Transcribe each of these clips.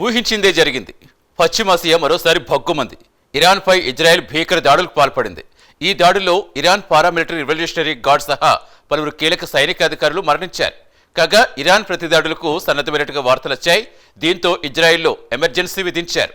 ఊహించిందే జరిగింది. పశ్చిమాసియా మరోసారి భగ్గుమంది. ఇరాన్పై ఇజ్రాయెల్ భీకర దాడులకు పాల్పడింది. ఈ దాడుల్లో ఇరాన్ పారామిలిటరీ రివల్యూషనరీ గార్డ్ సహా పలువురు కీలక సైనికాధికారులు మరణించారు. కాగా ఇరాన్ ప్రతిదాడులకు సన్నద్ధమైనట్టుగా వార్తలొచ్చాయి దీంతో ఇజ్రాయెల్లో ఎమర్జెన్సీ విధించారు.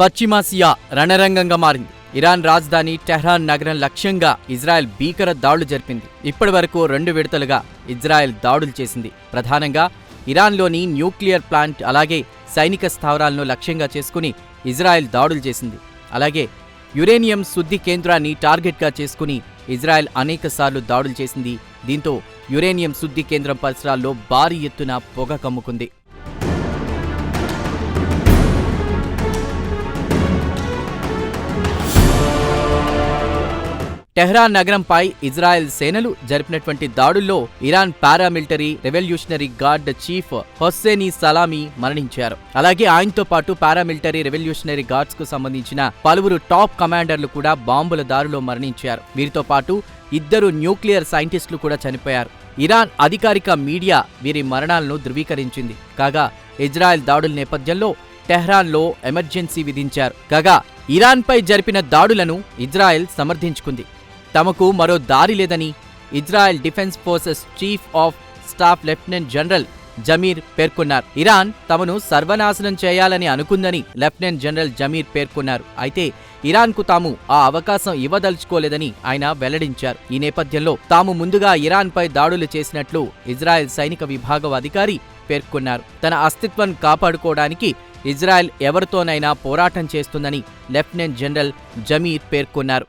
పశ్చిమాసియా రణరంగంగా మారింది. ఇరాన్ రాజధాని టెహ్రాన్ నగరం లక్ష్యంగా ఇజ్రాయెల్ భీకర దాడులు జరిపింది. ఇప్పటి వరకు రెండు విడతలుగా ఇజ్రాయెల్ దాడులు చేసింది. ప్రధానంగా ఇరాన్లోని న్యూక్లియర్ ప్లాంట్ అలాగే సైనిక స్థావరాలను లక్ష్యంగా చేసుకుని ఇజ్రాయెల్ దాడులు చేసింది. అలాగే యురేనియం శుద్ధి కేంద్రాన్ని టార్గెట్గా చేసుకుని ఇజ్రాయెల్ అనేకసార్లు దాడులు చేసింది. దీంతో యురేనియం శుద్ధి కేంద్రం పరిసరాల్లో భారీ ఎత్తున పొగ కమ్ముకుంది. టెహ్రాన్ నగరంపై ఇజ్రాయెల్ సేనలు జరిపినటువంటి దాడుల్లో Iran paramilitary revolutionary guard chief Hosseini Salami మరణించారు. అలాగే ఆయనతో పాటు పారామిలిటరీ రెవల్యూషనరీ గార్డ్స్కు సంబంధించిన పలువురు టాప్ కమాండర్లు కూడా బాంబుల దారిలో మరణించారు. వీరితో పాటు ఇద్దరు న్యూక్లియర్ సైంటిస్టులు కూడా చనిపోయారు. ఇరాన్ అధికారిక మీడియా వీరి మరణాలను ధృవీకరించింది. కాగా ఇజ్రాయెల్ దాడుల నేపథ్యంలో టెహ్రాన్లో ఎమర్జెన్సీ విధించారు. కాగా ఇరాన్పై జరిపిన దాడులను ఇజ్రాయెల్ సమర్థించుకుంది. తమకు మరో దారి లేదని Israel defence forces chief of staff lieutenant general Zamir పేర్కొన్నారు. ఇరాన్ తమను సర్వనాశనం చేయాలని అనుకుందని లెఫ్టినెంట్ జనరల్ జమీర్ పేర్కొన్నారు. అయితే ఇరాన్కు తాము ఆ అవకాశం ఇవ్వదలుచుకోలేదని ఆయన వెల్లడించారు. ఈ నేపథ్యంలో తాము ముందుగా ఇరాన్పై దాడులు చేసినట్లు ఇజ్రాయెల్ సైనిక విభాగం అధికారి పేర్కొన్నారు. తన అస్తిత్వం కాపాడుకోవడానికి ఇజ్రాయెల్ ఎవరితోనైనా పోరాటం చేస్తుందని లెఫ్టినెంట్ జనరల్ జమీర్ పేర్కొన్నారు.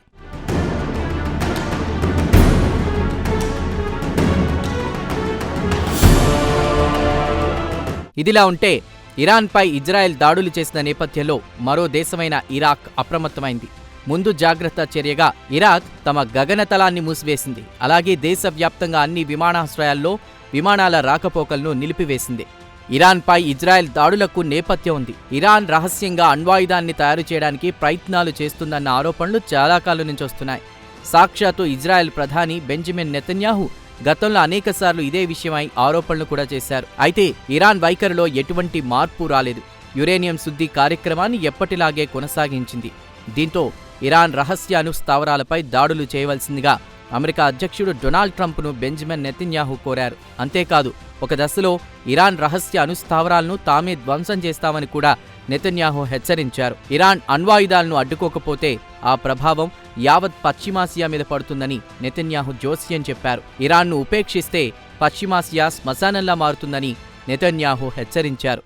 ఇదిలా ఉంటే ఇరాన్పై ఇజ్రాయెల్ దాడులు చేసిన నేపథ్యంలో మరో దేశమైన ఇరాక్ అప్రమత్తమైంది. ముందు జాగ్రత్త చర్యగా ఇరాక్ తమ గగనతలాన్ని మూసివేసింది. అలాగే దేశవ్యాప్తంగా అన్ని విమానాశ్రయాల్లో విమానాల రాకపోకలను నిలిపివేసింది. ఇరాన్పై ఇజ్రాయెల్ దాడులకు నేపథ్యం ఉంది. ఇరాన్ రహస్యంగా అణ్వాయుధాన్ని తయారు చేయడానికి ప్రయత్నాలు చేస్తుందన్న ఆరోపణలు చాలా కాలం నుంచి వస్తున్నాయి. సాక్షాత్తు ఇజ్రాయెల్ ప్రధాని బెంజమిన్ నెతన్యాహు గతంలో అనేకసార్లు ఇదే విషయమై ఆరోపణలు కూడా చేశారు. అయితే ఇరాన్ వైఖరిలో ఎటువంటి మార్పు రాలేదు. యురేనియం శుద్ధి కార్యక్రమాన్ని ఎప్పటిలాగే కొనసాగించింది. దీంతో ఇరాన్ రహస్య స్థావరాలపై దాడులు చేయవలసిందిగా అమెరికా అధ్యక్షుడు డొనాల్డ్ ట్రంప్ను బెంజమిన్ నెతిన్యాహు కోరారు. అంతేకాదు ఒక దశలో ఇరాన్ రహస్య అనుస్థావరాలను తామే ధ్వంసం చేస్తామని కూడా నెతన్యాహు హెచ్చరించారు. ఇరాన్ అణ్వాయుధాలను అడ్డుకోకపోతే ఆ ప్రభావం యావత్ పశ్చిమాసియా మీద పడుతుందని నెతన్యాహు జోస్యం చెప్పారు. ఇరాన్ను ఉపేక్షిస్తే పశ్చిమాసియా శ్మశానంలా మారుతుందని నెతన్యాహు హెచ్చరించారు.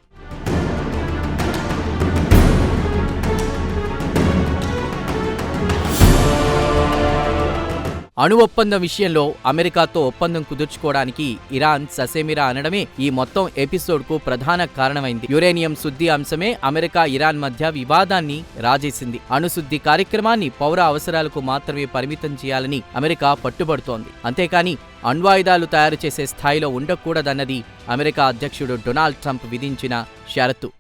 అణు ఒప్పందం విషయంలో అమెరికాతో ఒప్పందం కుదుర్చుకోవడానికి ఇరాన్ ససేమిరా అనడమే ఈ మొత్తం ఎపిసోడ్కు ప్రధాన కారణమైంది. యురేనియం శుద్ధి అంశమే అమెరికా ఇరాన్ మధ్య వివాదాన్ని రాజేసింది. అణుశుద్ధి కార్యక్రమాన్ని పౌర అవసరాలకు మాత్రమే పరిమితం చేయాలని అమెరికా పట్టుబడుతోంది. అంతేకాని అణ్వాయుధాలు తయారు చేసే స్థాయిలో ఉండకూడదన్నది అమెరికా అధ్యక్షుడు డొనాల్డ్ ట్రంప్ విధించిన షరతు.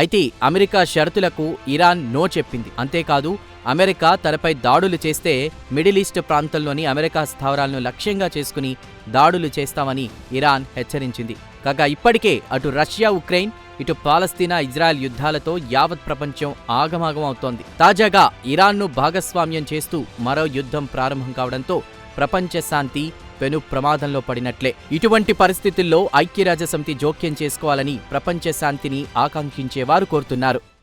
అయితే అమెరికా షరతులకు ఇరాన్ నో చెప్పింది. అంతేకాదు అమెరికా తనపై దాడులు చేస్తే మిడిల్ ఈస్ట్ ప్రాంతంలోని అమెరికా స్థావరాలను లక్ష్యంగా చేసుకుని దాడులు చేస్తామని ఇరాన్ హెచ్చరించింది. కాగా ఇప్పటికే అటు రష్యా ఉక్రెయిన్ ఇటు పాలస్తీనా ఇజ్రాయెల్ యుద్ధాలతో యావత్ ప్రపంచం ఆగమాగం అవుతోంది. తాజాగా ఇరాన్ను భాగస్వామ్యం చేస్తూ మరో యుద్ధం ప్రారంభం కావడంతో ప్రపంచ శాంతి పెను ప్రమాదంలో పడినట్లే. ఇటువంటి పరిస్థితుల్లో ఐక్యరాజ్యసమితి జోక్యం చేసుకోవాలని ప్రపంచ శాంతిని ఆకాంక్షించేవారు కోరుతున్నారు.